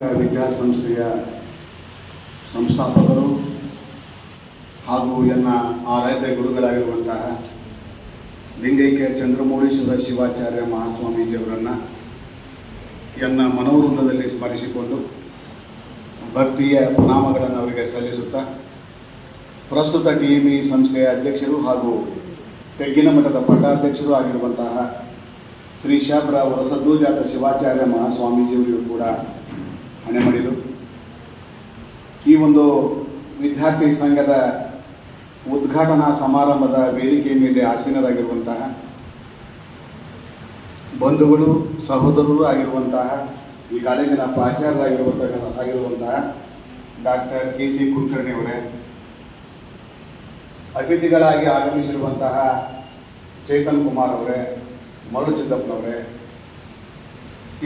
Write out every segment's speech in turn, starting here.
ವಿದ್ಯಾಸಂಸ್ಥೆಯ ಸಂಸ್ಥಾಪಕರು ಹಾಗೂ ಎನ್ನ ಆರಾಧ್ಯ ಗುರುಗಳಾಗಿರುವಂತಹ ಲಿಂಗೈಕ್ಯ ಚಂದ್ರಮೌಳೀಶ್ವರ ಶಿವಾಚಾರ್ಯ ಮಹಾಸ್ವಾಮೀಜಿಯವರನ್ನು ಎನ್ನ ಮನೋವೃಂದದಲ್ಲಿ ಸ್ಮರಿಸಿಕೊಂಡು ಭಕ್ತಿಯ ಪ್ರಣಾಮಗಳನ್ನು ಅವರಿಗೆ ಸಲ್ಲಿಸುತ್ತಾ ಪ್ರಸ್ತುತ ಟಿ ಸಂಸ್ಥೆಯ ಅಧ್ಯಕ್ಷರು ಹಾಗೂ ತೆಗ್ಗಿನ ಮಠದ ಪಟ್ಟಾಧ್ಯಕ್ಷರು ಆಗಿರುವಂತಹ ಶ್ರೀ ಶಾಬ್ರ ವರಸದ್ದೂಜಾತ ಶಿವಾಚಾರ್ಯ ಮಹಾಸ್ವಾಮೀಜಿಯವರಿಗೂ ಕೂಡ ಹಣೆ ಮಾಡಿದರು ಈ ಒಂದು ವಿದ್ಯಾರ್ಥಿ ಸಂಘದ ಉದ್ಘಾಟನಾ ಸಮಾರಂಭದ ವೇದಿಕೆ ಮೇಲೆ ಆಸೀನರಾಗಿರುವಂತಹ ಬಂಧುಗಳು, ಸಹೋದರರು ಆಗಿರುವಂತಹ, ಈ ಕಾಲೇಜಿನ ಪ್ರಾಚಾರ್ಯರಾಗಿರುವಂತಹ, ಆಗಿರುವಂತಹ ಡಾಕ್ಟರ್ ಕೆ ಸಿ ಕುಲಕರ್ಣಿ ಅವರೇ, ಅತಿಥಿಗಳಾಗಿ ಆಗಮಿಸಿರುವಂತಹ ಚೇತನ್ ಕುಮಾರ್ ಅವರೇ ಮರುಳು ಸಿದ್ದಪ್ಪನವರೇ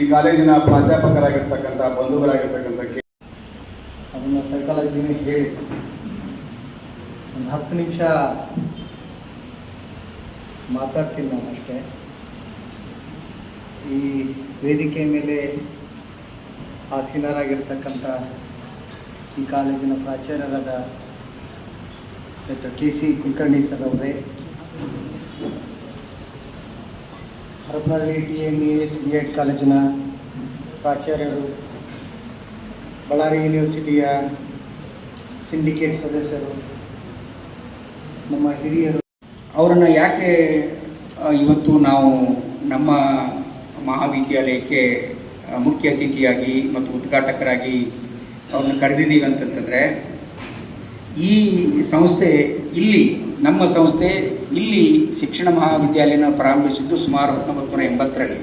ಈ ಕಾಲೇಜಿನ ಪ್ರಾಧ್ಯಾಪಕರಾಗಿರ್ತಕ್ಕಂಥ ಬಂಧುಗಳಾಗಿರ್ತಕ್ಕಂಥ ಅದನ್ನು ಸೈಕಾಲಜಿನೇ ಹೇಳಿ. ಒಂದು ಹತ್ತು ನಿಮಿಷ ಮಾತಾಡ್ತೀನಿ ನಾನು ಅಷ್ಟೇ. ಈ ವೇದಿಕೆ ಮೇಲೆ ಆಸೀನರಾಗಿರ್ತಕ್ಕಂಥ ಈ ಕಾಲೇಜಿನ ಪ್ರಾಚಾರ್ಯರಾದ doctor K C Kulkarni sir ಅವರೇ. Harapanahalli T M E S, B Ed ಕಾಲೇಜಿನ ಪ್ರಾಚಾರ್ಯರು, ಬಳ್ಳಾರಿ ಯೂನಿವರ್ಸಿಟಿಯ ಸಿಂಡಿಕೇಟ್ ಸದಸ್ಯರು, ನಮ್ಮ ಹಿರಿಯರು. ಅವರನ್ನು ಯಾಕೆ ಇವತ್ತು ನಾವು ನಮ್ಮ ಮಹಾವಿದ್ಯಾಲಯಕ್ಕೆ ಮುಖ್ಯ ಅತಿಥಿಯಾಗಿ ಮತ್ತು ಉದ್ಘಾಟಕರಾಗಿ ಅವ್ರನ್ನ ಕರೆದಿದ್ದೀವಿ ಅಂತಂತಂದರೆ, ಈ ಸಂಸ್ಥೆ ಇಲ್ಲಿ ನಮ್ಮ ಸಂಸ್ಥೆ ಇಲ್ಲಿ ಶಿಕ್ಷಣ ಮಹಾವಿದ್ಯಾಲಯನ ಪ್ರಾರಂಭಿಸಿದ್ದು ಸುಮಾರು ಹತ್ತೊಂಬತ್ತು ನೂರ ಎಂಬತ್ತರಲ್ಲಿ.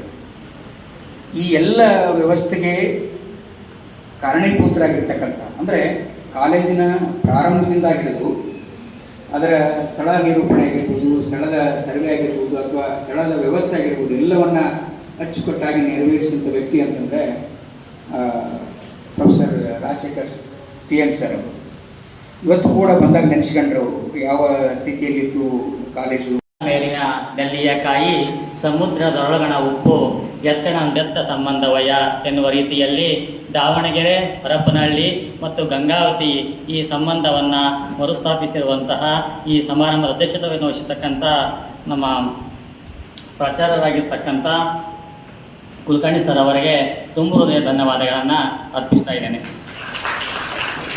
ಈ ಎಲ್ಲ ವ್ಯವಸ್ಥೆಗೆ ಕಾರಣೀಭೂತರಾಗಿರ್ತಕ್ಕಂಥ, ಅಂದರೆ ಕಾಲೇಜಿನ ಪ್ರಾರಂಭದಿಂದ ಹಿಡಿದು ಅದರ ಸ್ಥಳ ನಿರೂಪಣೆ ಆಗಿರ್ಬೋದು, ಸ್ಥಳದ ಸರ್ವೆ ಆಗಿರ್ಬೋದು, ಅಥವಾ ಸ್ಥಳದ ವ್ಯವಸ್ಥೆ ಆಗಿರ್ಬೋದು, ಎಲ್ಲವನ್ನ ಅಚ್ಚುಕಟ್ಟಾಗಿ ನೆರವೇರಿಸಿದಂಥ ವ್ಯಕ್ತಿ ಅಂತಂದರೆ professor Rajashekar T M sir ಅವರು. ಇವತ್ತು ಕೂಡ ಬಂದಾಗ ನೆನೆಸ್ಕೊಂಡ್ರು, ಯಾವ ಸ್ಥಿತಿಯಲ್ಲಿತ್ತು ಕಾಲೇಜು? ಮೇಲಿನ ನೆಲ್ಲಿಯ ಕಾಯಿ ಸಮುದ್ರದೊಳಗಣ ಉಪ್ಪು, ಎತ್ತಣ ಬೆತ್ತ ಸಂಬಂಧವಯ ಎನ್ನುವ ರೀತಿಯಲ್ಲಿ ದಾವಣಗೆರೆ, ಹರಪನಹಳ್ಳಿ ಮತ್ತು ಗಂಗಾವತಿ ಈ ಸಂಬಂಧವನ್ನು ಮರುಸ್ಥಾಪಿಸಿರುವಂತಹ ಈ ಸಮಾರಂಭದ ಅಧ್ಯಕ್ಷತೆಯನ್ನು ವಹಿಸತಕ್ಕಂಥ ನಮ್ಮ ಪ್ರಚಾರರಾಗಿರ್ತಕ್ಕಂಥ ಕುಲಕರ್ಣಿ ಸರ್ ಅವರಿಗೆ ತುಂಬ ಹೃದಯ ಧನ್ಯವಾದಗಳನ್ನು ಅರ್ಪಿಸ್ತಾ ಇದ್ದೇನೆ.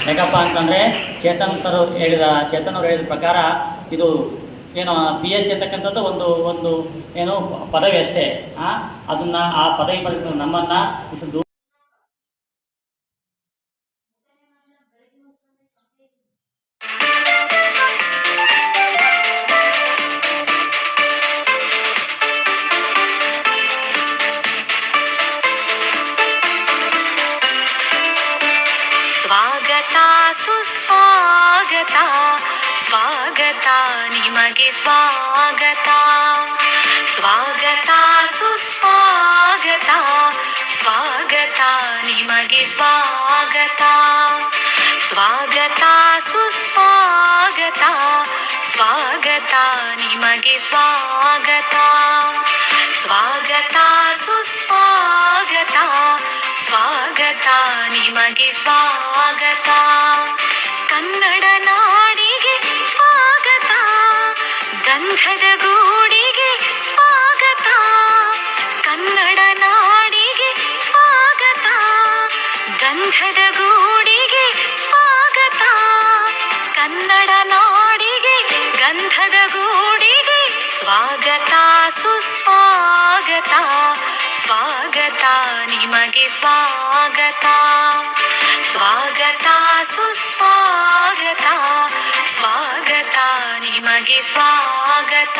ಯಾಕಪ್ಪ ಅಂತಂದರೆ ಚೇತನ್ ಸರ್ ಹೇಳಿದ, ಚೇತನ್ ಅವರು ಹೇಳಿದ ಪ್ರಕಾರ ಇದು ಏನು ಪಿ ಎಚ್ ಅಂತಕ್ಕಂಥದ್ದು ಒಂದು ಒಂದು ಏನು ಪದವಿ ಅಷ್ಟೇ. ಅದನ್ನ, ಆ ಪದವಿ ಪಡೆದು ನಮ್ಮನ್ನು ಇಷ್ಟು ಸ್ವಾಗತ ಸುಸ್ವಾಗತ ಸ್ವಾಗತ ನಿಮಗೆ ಸ್ವಾಗತ ಸ್ವಾಗತ ಸುಸ್ವಾಗತ ಸ್ವಾಗತ ನಿಮಗೆ ಸ್ವಾಗತ ಸ್ವಾಗತ ಸುಸ್ವಾಗತ ಸ್ವಾಗತ ನಿಮಗೆ ಸ್ವಾಗತ ಸ್ವಾಗತ ಸುಸ್ವಾಗತ ಸ್ವಾಗತ, ನಿಮಗೆ ಸ್ವಾಗತ. ಕನ್ನಡ ನಾಡಿಗೆ ಸ್ವಾಗತ. ಗಂಧದ ಗೂಡಿಗೆ ಸ್ವಾಗತ. ಕನ್ನಡ ನಾಡಿಗೆ ಸ್ವಾಗತ. ಗಂಧದ ಗೂಡಿಗೆ ಸ್ವಾಗತ. ಕನ್ನಡ ನಾಡಿಗೆ, ಗಂಧದ ಗೂಡಿಗೆ ಸ್ವಾಗತ, ಸುಸ್ವಾಗತ. ಸ್ವಾಗತ ನಿಮಗೆ ಸ್ವಾಗತ ಸ್ವಾಗತ ಸುಸ್ವಾಗತ ಸ್ವಾಗತ ನಿಮಗೆ ಸ್ವಾಗತ